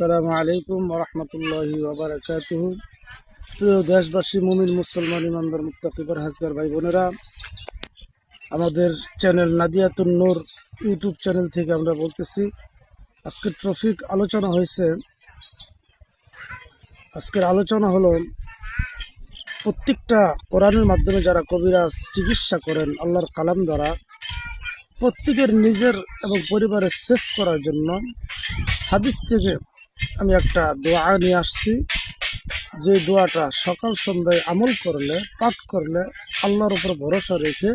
আসসালামু আলাইকুম রহমতুল্লাহি ওবরাকাতুহু প্রিয় দেশবাসী, মুমিন, মুসলমান ইমানদার মুত্তাকিবার হাজগার ভাই বোনেরা, আমাদের channel Nadiatun Noor YouTube channel থেকে আমরা বলতেছি আজকের ট্রফিক আলোচনা হয়েছে। আজকের আলোচনা হলো, প্রত্যেকটা কোরআনের মাধ্যমে যারা কবিরাজ চিকিৎসা করেন আল্লাহর কালাম দ্বারা, প্রত্যেকের নিজের এবং পরিবারের সেফ করার জন্য হাদিস থেকে আমি একটা দোয়া নিয়ে আসছি। যে দোয়াটা সকাল সন্ধ্যায় আমল করলে, পাঠ করলে আল্লাহর উপর ভরসা রেখে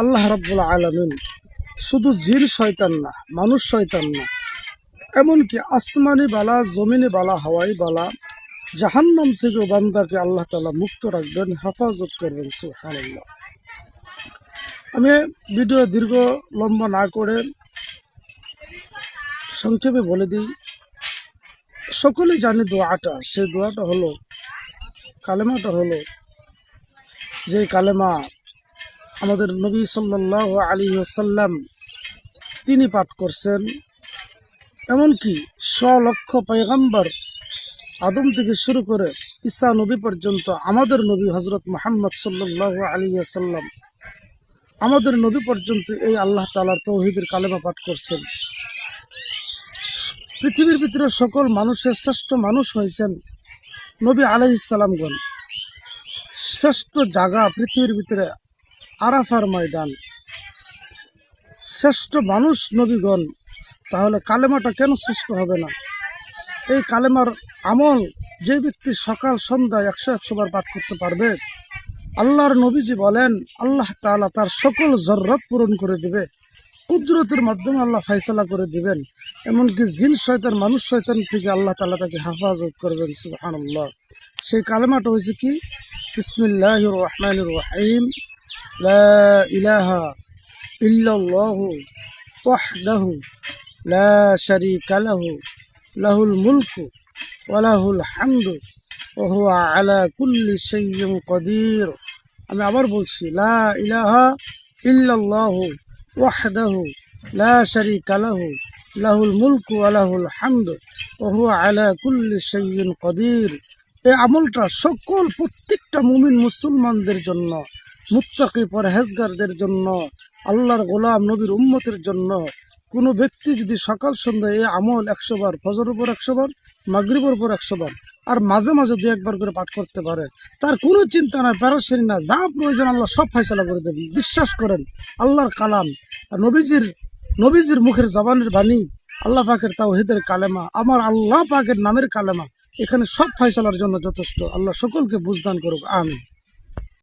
আল্লাহ রব্বুল আলমিন শুধু জিন শয়তান না, মানুষ শয়তান না, এমনকি আসমানি বালা, জমিনি বালা, হাওয়াই বালা, জাহান্নাম থেকে বান্দাকে আল্লাহ তালা মুক্ত রাখবেন, হেফাজত করবেন সুহানাল্লাহ আমি ভিডিও দীর্ঘ লম্বা না করে সংক্ষেপে বলে দিই সকলেই জানে দোয়াটা সেই দোয়াটা হলো, কালেমাটা হলো যে কালেমা আমাদের নবী সাল্লাহ আলী সাল্লাম তিনি পাঠ করছেন। এমনকি শ লক্ষ পয়গাম্বর আদম থেকে শুরু করে ঈসা নবী পর্যন্ত আমাদের নবী হজরত মোহাম্মদ সাল্লাহ আলী সাল্লাম আমাদের নবী পর্যন্ত এই আল্লাহ তালার তৌহিদের কালেমা পাঠ করছেন। পৃথিবীর ভিতরে সকল মানুষের শ্রেষ্ঠ মানুষ হয়েছেন নবী আলাইসালামগণ শ্রেষ্ঠ জায়গা পৃথিবীর ভিতরে আরাফার ময়দান। শ্রেষ্ঠ মানুষ নবীগণ, তাহলে কালেমাটা কেন শ্রেষ্ঠ হবে না? এই কালেমার আমল যে ব্যক্তি সকাল সন্ধ্যায় একশো একশো বার পাঠ করতে পারবে, আল্লাহর নবীজি বলেন, আল্লাহ তাআলা তার সকল জররত পূরণ করে দিবে। কুদরতের মাধ্যমে আল্লাহ ফাইসালা করে দিবেন। এমনকি জিন শয়তান, মানুষ শয়তান থেকে আল্লাহ তাআলা তাকে হেফাজত করবেন, সুবহানাল্লাহ। সেই কালেমাটা হয়েছে কি? বিসমিল্লাহির রহমানির রহিম। ইলাহা ইল্লাল্লাহু ওয়াহদাহু লা শারীকা লাহু, লাহুল মুলকু ওয়া লাহুল হামদু ওয়া হুয়া আলা কুল্লি শাইইন কদির। আমি আবার বলছি, লা ইলাহা ইল্লাল্লাহু ওয়াহদাহু লা শারীকা লাহু লাহুল মুলকু ওয়া লাহুল হামদু ওয়া হুয়া আলা কুল্লি শাইইন কদির। এই আমলটা সকল প্রত্যেকটা মুমিন মুসলমানদের জন্য, মুত্তাকি পরহেজগারদের জন্য, আল্লাহর গোলাম নবীর উম্মতের জন্য। কোনো ব্যক্তি যদি সকাল সন্ধ্যায় এই আমল একশো বার ফজর উপর একশো বার, মাগরিবের উপর একশো বার, আর মাঝে মাঝে দু একবার করে পাঠ করতে পারে, তার কোনো চিন্তা নাই প্যারাসেরি না যা প্রয়োজন আল্লাহ সব ফয়সলা করে দেবেন। বিশ্বাস করেন, আল্লাহর কালাম, নবীজির নবীজির মুখের জবানের বাণী আল্লাহ পাকের তাওহিদের কালেমা, আমার আল্লাহ পাকের নামের কালেমা, এখানে সব ফয়সলার জন্য যথেষ্ট। আল্লাহ সকলকে বুঝদান করুক, আমিন।